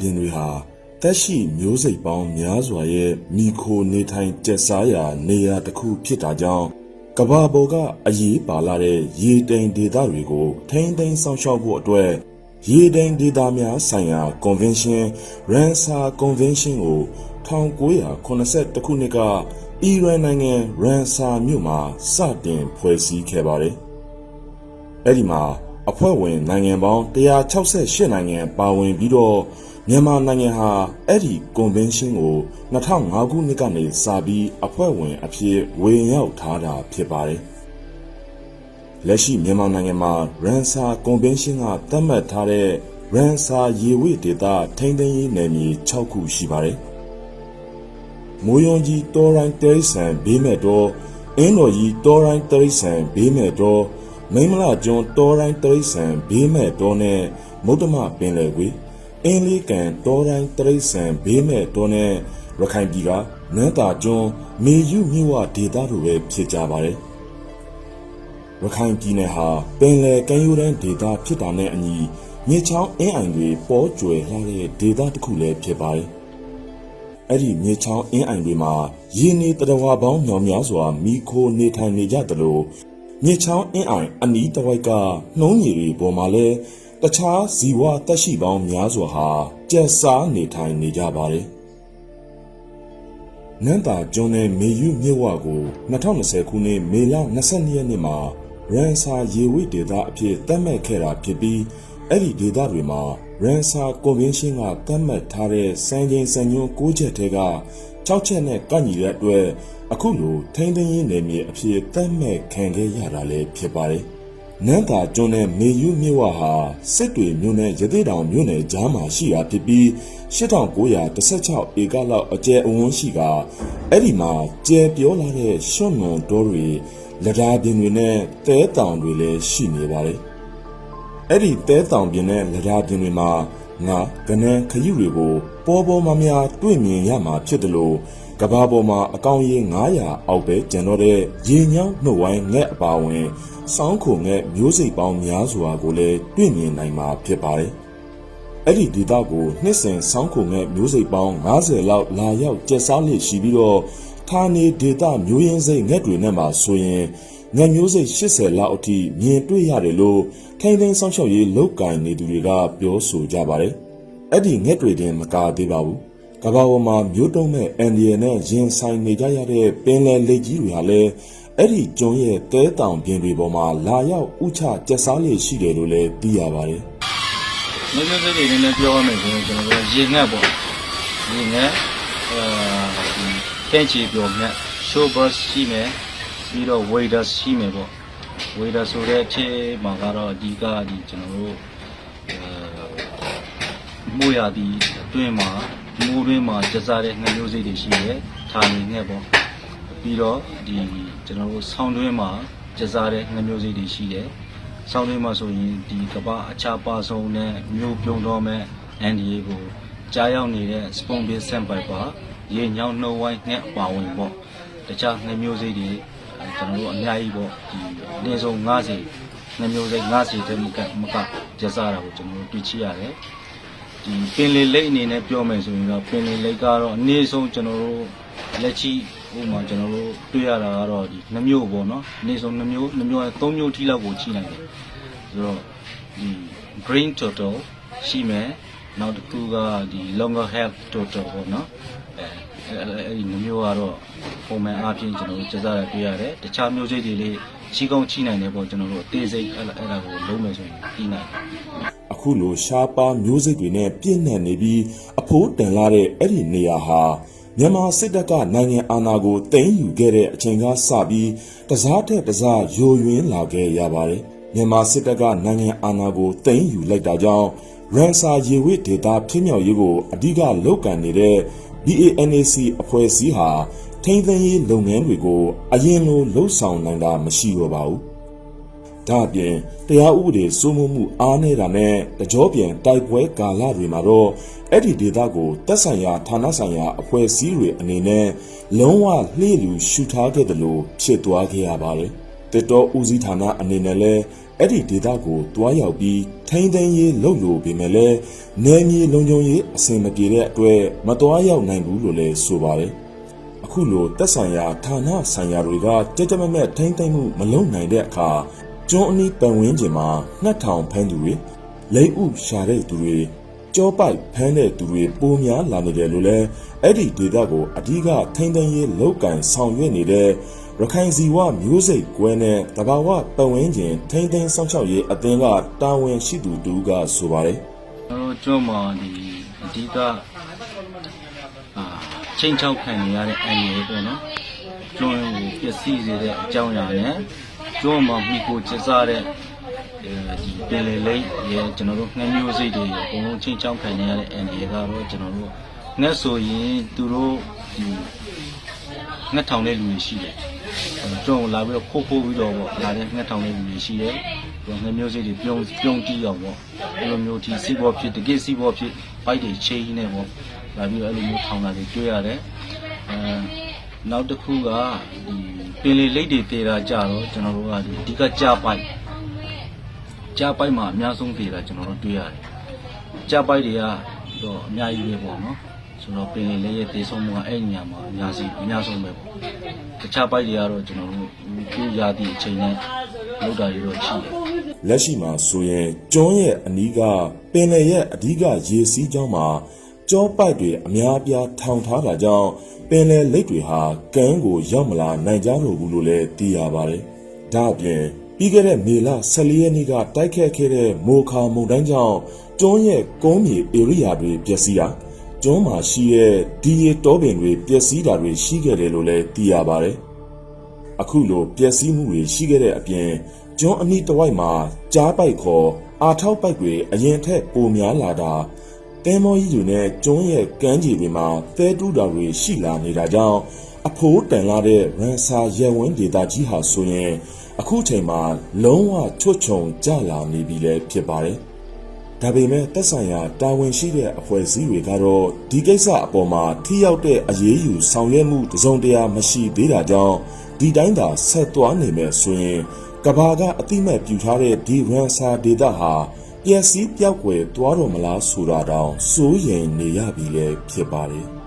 ပြင်တွေဟာတက်ရှိမျိုးစိတ်ပေါင်းများစွာရဲ့မိခိုနေထိုင်ကျက်စားရာနေရာတစ်ခုဖြစ်တာကြောင့်ကဘာပေါ်ကအရေးပါလာတဲ့ရေတိမ်ဒေသတွေကိုထိမ့်သိမ်းဆောင်ရှောက်ဖို့အတွက်ရေတိမ်ဒေသများဆိုင်ရာ Convention Ramsar Convention ကို1982ခုနှစ်ကအီရန်နိုင်ငံရန်ဆာမြို့မှာစတင်ဖွဲ့စည်းခဲ့ပါတယ်။အဲ့ဒီမှာအဖွဲ့ဝင်နိုင်ငံပေါင်း168နိုင်ငံပါဝင်ပြီးတော့ မြန်မာနိုင်ငံဟာအဲ့ဒီ convention ကို2005ခုနှစ်ကနေစပြီးအဖွဲ့ဝင်အဖြစ်ဝင်ရောက်ထားတာဖြစ်ပါတယ်။လက်ရှိမြန်မာနိုင်ငံမှာ Ramsar Convention ကသတ်မှတ်ထားတဲ့ Ramsar ရေဝေဒေသထိန်းသိမ်းရေးနယ်မြေ6ခုရှိပါတယ်။မိုးယုံကြီးတောရိုင်းတိရစ္ဆာန်ဘေးမဲ့တော့အင်းတော်ကြီးတောရိုင်းတိရစ္ဆာန်ဘေးမဲ့တော့မိမလာကျွန်းတောရိုင်းတိရစ္ဆာန်ဘေးမဲ့တော့နဲ့မုဒ္ဓမပင်လယ်ကွေ အင်းလေးကန်တောရိုင်းတိရစ္ဆာန်ဘေးမဲ့တော့နဲ့ရခိုင်ပြည်ကနန်းတာကျွန်းမေယူမြဝဒေသတို့ပဲဖြစ်ကြပါတယ်ရခိုင်ပြည်နယ်ဟာပင်လယ်ကမ်းရိုးတန်းဒေသဖြစ်တာနဲ့အညီမြေချောင်းအင်းအိုင်တွေပေါ်ကျွယ်လာတဲ့ဒေသတစ်ခုလည်းဖြစ်ပါတယ်အဲ့ဒီမြေချောင်းအင်းအိုင်တွေမှာရင်းနေတရဝါပေါင်းမြောင်များစွာမိခိုနေထိုင်နေကြသလိုမြေချောင်းအင်းအိုင်အနီးတစ်ဝိုက်ကနှုံးရီတွေပေါ်မှာလဲ တခြားဇီဝတက်ရှိပေါင်းများစွာဟာကျက်စားနေထိုင်နေကြပါတယ်နန်းတာကျွန်းနဲ့မေယူမြစ်ဝကို2020ခုနှစ်မေလ22ရက်နေ့မှာရန်ဆာရေဝိဒေသအဖြစ်သတ်မှတ်ခဲ့တာဖြစ်ပြီးအဲ့ဒီဒေသတွေမှာ Ramsar Convention ကသတ်မှတ်ထားတဲ့စံချိန်စံညွှန်း9ချက်ထဲက6ချက်နဲ့ကန့်ညီတဲ့အတွက်အခုလိုထိမ့်သိမ်းရေးနယ်မြေအဖြစ်သတ်မှတ်ခံခဲ့ရတာလည်းဖြစ်ပါတယ်။ နန်းသာကျွန်းနဲ့မေယူမြစ်ဝဟာစစ်တွေမြို့နယ်ရသေးတောင်မြို့နယ်ကြားမှာရှိတာဖြစ်ပြီး8916ဧကလောက်အကျယ်အဝန်းရှိကအဲ့ဒီမှာကျယ်ပြောလာတဲ့ရွှွန်နွန်တောတွေလက်ဓာပြင်တွေနဲ့တဲတောင်တွေလည်းရှိနေပါတယ်။အဲ့ဒီတဲတောင်ပြင်နဲ့လဒါပြင်တွေမှာငါကနန်းခရုတွေကိုပေါ်ပေါ်မများတွေ့မြင်ရမှာဖြစ်တယ်လို့ ကဘာပေါ်မှာအကောင်ရေ900အောက်ပဲကျန်တော့တဲ့ရေညောင်းနှုတ်ဝိုင်းငှက်အပါဝင်စောင်းခုံငှက်မျိုးစိတ်ပေါင်းများစွာကိုလည်းတွေ့မြင်နိုင်မှာဖြစ်ပါတယ်။အဲ့ဒီဒေသကိုနှစ်စဉ်စောင်းခုံငှက်မျိုးစိတ်ပေါင်း90လောက်လာရောက်ကျက်စားလျက်ရှိပြီးတော့ဌာနေဒေသမျိုးရင်းစိတ်ငှက်တွေနဲ့မှဆိုရင်ငှက်မျိုးစိတ်80လောက်အထိမြင်တွေ့ရတယ်လို့ထိန်းသိမ်းဆောင်ရှောက်ရေးလုပ်ကိုင်နေသူတွေကပြောဆိုကြပါတယ်။အဲ့ဒီငှက်တွေတင်မကသေးပါဘူး။ ကမ္ဘာပေါ်မှာမျိုးတုံးမဲ့အန်ဒီယနဲ့ရင်ဆိုင်နေကြရတဲ့ပင်လယ်လက်ကြီးတွေဟာလည်းအဲ့ဒီကျွန်းရဲ့တဲတောင်ပြင်တွေပေါ်မှာလာရောက်ဥချကျက်စားလျက်ရှိတယ်လို့လည်းသိရပါတယ်။မျိုးမျိုးစိတ်တွေနဲ့ပြောရမယ်ဆိုရင်ကျွန်တော်တို့ရေငတ်ပေါ့။ရေငတ်အဲဒီကန့်ချီပြောမြတ် show bus ရှိမယ်ပြီးတော့ waiter ရှိမယ်ပေါ့။ waiter ဆိုတဲ့အချက်မှာကတော့အဓိကဒီကျွန်တော်တို့အဲမိုးရသည်အတွင်းမှာ မိုးတွင်းမှာကျစားတဲ့ငှက်မျိုးစိတ်တွေရှိတယ်။ဌာနေငှက်ပေါ့။ပြီးတော့ဒီကျွန်တော်တို့ဆောင်းတွင်းမှာကျစားတဲ့ငှက်မျိုးစိတ်တွေရှိတယ်။ဆောင်းတွင်းမှာဆိုရင်ဒီကပ္ပအခြားပါဆုံးနဲ့မျိုးပြုံတော့မဲ့အန်ဒီယေကိုကြားရောက်နေတဲ့ spoon base sample ပါရေညောင်းနှုတ်ဝိုင်းငှက်ပါဝင်ပေါ့။တခြားငှက်မျိုးစိတ်တွေကျွန်တော်တို့အများကြီးပေါ့ဒီအနည်းဆုံး90ငှက်မျိုးစိတ်90တည်းမကမကကျစားတာကိုကျွန်တော်တို့တွေ့ချရတယ်။ ဒီပင်လယ်လိတ်အနေနဲ့ပြောမယ်ဆိုရင်တော့ပင်လယ်လိတ်ကတော့အနည်းဆုံးကျွန်တော်တို့လက်ရှိဟိုမှာကျွန်တော်တို့တွေ့ရတာကတော့ဒီနှမျိုးပေါ့နော်အနည်းဆုံးနှမျိုးနှမျိုးနဲ့သုံးမျိုးထိလောက်ကိုချိနိုင်တယ်ဆိုတော့ဒီ green turtle ရှိမယ်နောက်တစ်ခုကဒီ longer hair turtle ပေါ့နော်အဲအဲ့ဒီနှမျိုးကတော့ပုံမှန်အားဖြင့်ကျွန်တော်တို့စစားရတွေ့ရတယ်တခြားမျိုးစိတ်တွေလေးချီကောင်းချိနိုင်တယ်ပေါ့ကျွန်တော်တို့အသေးစိတ်အဲ့အဲ့ဒါကိုလုံးမယ်ဆိုရင်ပြီးနိုင်တယ်။ အခုလိုရှားပါမျိုးစိတ်တွေနဲ့ပြည့်နှံ့နေပြီးအဖိုးတန်လာတဲ့အဲ့ဒီနေရာဟာမြန်မာစစ်တပ်ကနိုင်ငံအာဏာကိုသိမ်းယူခဲ့တဲ့အချိန်ကစပြီးတစားတဲ့တစားယိုယွင်းလာခဲ့ရပါတယ်။မြန်မာစစ်တပ်ကနိုင်ငံအာဏာကိုသိမ်းယူလိုက်တာကြောင့်ရန်စာရေဝိဒေတာဖြစ်မြောက်ရေးကိုအဓိကလုပ်ကန်နေတဲ့ BANAC အဖွဲ့အစည်းဟာထိန်းသိမ်းရေးလုပ်ငန်းတွေကိုအရင်လိုလှုပ်ဆောင်နိုင်တာမရှိတော့ပါဘူး။ ဒါအပြင်တရားဥပဒေစိုးမိုးမှုအားနည်းတာနဲ့တကြောပြန်တိုက်ပွဲကာလတွေမှာတော့အဲ့ဒီဒေသကိုတက်ဆိုင်ရာဌာနဆိုင်ရာအဖွဲ့အစည်းတွေအနေနဲ့လုံးဝလှည့်လူရှုထားခဲ့တယ်လို့ဖြစ်သွားခဲ့ရပါတယ်။တစ်တော်ဦးစီးဌာနအနေနဲ့လည်းအဲ့ဒီဒေသကိုတွားရောက်ပြီးထိန်းသိမ်းရေးလုပ်လို့ပေမဲ့လည်းနယ်မြေလုံခြုံရေးအဆင်မပြေတဲ့အတွက်မတွားရောက်နိုင်ဘူးလို့လည်းဆိုပါတယ်။အခုလိုတက်ဆိုင်ရာဌာနဆိုင်ရာတွေကကြက်ကြက်မက်မက်ထိန်းသိမ်းမှုမလုပ်နိုင်တဲ့အခါ ကျွန်းအနီးပတ်ဝန်းကျင်မှာငှက်ထောင်ဖမ်းသူတွေလိမ့်ဥရှာတဲ့သူတွေကြောပိုက်ဖမ်းတဲ့သူတွေပိုများလာနေတယ်လို့လည်းအဲ့ဒီဒေသကိုအဓိကထိန်းသိမ်းရေးလုပ်ကင်ဆောင်ရွက်နေတဲ့ရခိုင်စီဝမျိုးစိတ်ကွဲနဲ့တဘာဝပတ်ဝန်းကျင်ထိန်းသိမ်းစောင့်ရှောက်ရေးအသင်းကတာဝန်ရှိသူတူကဆိုပါတယ်ကျွန်တော်တို့ကျွန်းမှာဒီအဓိကအာချိန်ချောက်ခံနေရတဲ့အန်ရီပေါ့နော်ကျွန်းကိုပျက်စီးစေတဲ့အကြောင်းအရာနဲ့ ကျွန်းမှာမိကိုကျစားတဲ့အဲဒီပင်လေလိပ်ရဲ့ကျွန်တော်တို့ငှက်မျိုးစိတ်တွေအကုန်လုံးချိန်ချောက်ခံနေရတဲ့အန်ရီကတော့ကျွန်တော်တို့ငှက်ဆိုရင်သူတို့ဒီငှက်ထောင်တဲ့လူတွေရှိတယ်ကျွန်းကိုလာပြီးတော့ခိုးခိုးပြီးတော့ပေါ့လာတဲ့ငှက်ထောင်တဲ့လူတွေရှိတယ်ငှက်မျိုးစိတ်တွေပြုံးပြုံးတီးအောင်ပေါ့အဲ့လိုမျိုးဒီစီးပေါ်ဖြစ်တကယ်စီးပေါ်ဖြစ်ပိုက်တွေချိန်နေပေါ့လာပြီးတော့အဲ့လိုမျိုးထောင်တာတွေတွေ့ရတယ်အဲ နောက်တစ်ခုကဒီပင်လေလိတ်တွေတေတာကြတော့ကျွန်တော်တို့ကဒီအဓိကကြာပိုက်ကြာပိုက်မှာအများဆုံးတေတာကျွန်တော်တို့တွေ့ရတယ်ကြာပိုက်တွေကတော့အများကြီးပဲပေါ့နော်ဆိုတော့ပင်လေလေးရဲ့တေဆုံးမှုကအဲ့ဒီနေရာမှာအများစီအများဆုံးပဲပေါ့တခြားပိုက်တွေကတော့ကျွန်တော်တို့ဒီရာသီအချိန်နဲ့လောက်တာတွေတော့ရှိတယ်လက်ရှိမှာဆိုရင်ကျွန်းရဲ့အနီးကပင်လယ်ရဲ့အဓိကရေစီးကြောင်းမှာ ကြောပိုက်တွေအများအပြားထောင်ထားတာကြောင့်ပင်လယ်လိပ်တွေဟာကမ်းကိုရောက်မလာနိုင်ကြတော့ဘူးလို့လည်းသိရပါတယ်။ဒါ့အပြင်ပြီးခဲ့တဲ့မေလ14ရက်နေ့ကတိုက်ခတ်ခဲ့တဲ့မိုခါမုန်တိုင်းကြောင့်ကျွန်းရဲ့ကုန်းမြေဧရိယာတွေပျက်စီးတာကျွန်းမှာရှိတဲ့ဒီရီတောပင်တွေပျက်စီးတာတွေရှိခဲ့တယ်လို့လည်းသိရပါတယ်။အခုလိုပျက်စီးမှုတွေရှိခဲ့တဲ့အပြင်ကျွန်းအနီးတစ်ဝိုက်မှာကြားပိုက်ခေါ်အာထောက်ပိုက်တွေအရင်ထက်ပိုများလာတာ တဲမောကြီးတွေနဲ့ကျွန်းရဲ့ကမ်းခြေတွေမှာသဲတူးတာတွေရှိလာနေတာကြောင့်အဖိုးတန်လာတဲ့ရန်စာရဲဝင်းဒေတာကြီးဟာဆိုရင်အခုချိန်မှာလုံးဝချွတ်ချုံကြလာနေပြီလည်းဖြစ်ပါတယ်။ဒါပေမဲ့သက်ဆိုင်ရာတာဝန်ရှိတဲ့အဖွဲ့အစည်းတွေကတော့ဒီကိစ္စအပေါ်မှာထိရောက်တဲ့အရေးယူဆောင်ရွက်မှုတစုံတရာမရှိသေးတာကြောင့်ဒီတိုင်းသာဆက်သွားနေမယ်ဆိုရင်ကဘာကအတိမတ်ပြူထားတဲ့ဒီရန်ဆာဒေတာဟာ ပျက်စီးပြောက်ွယ်သွားတော့မလားဆိုတာတောင်စိုးရိမ်နေရပြီလေဖြစ်ပါတယ်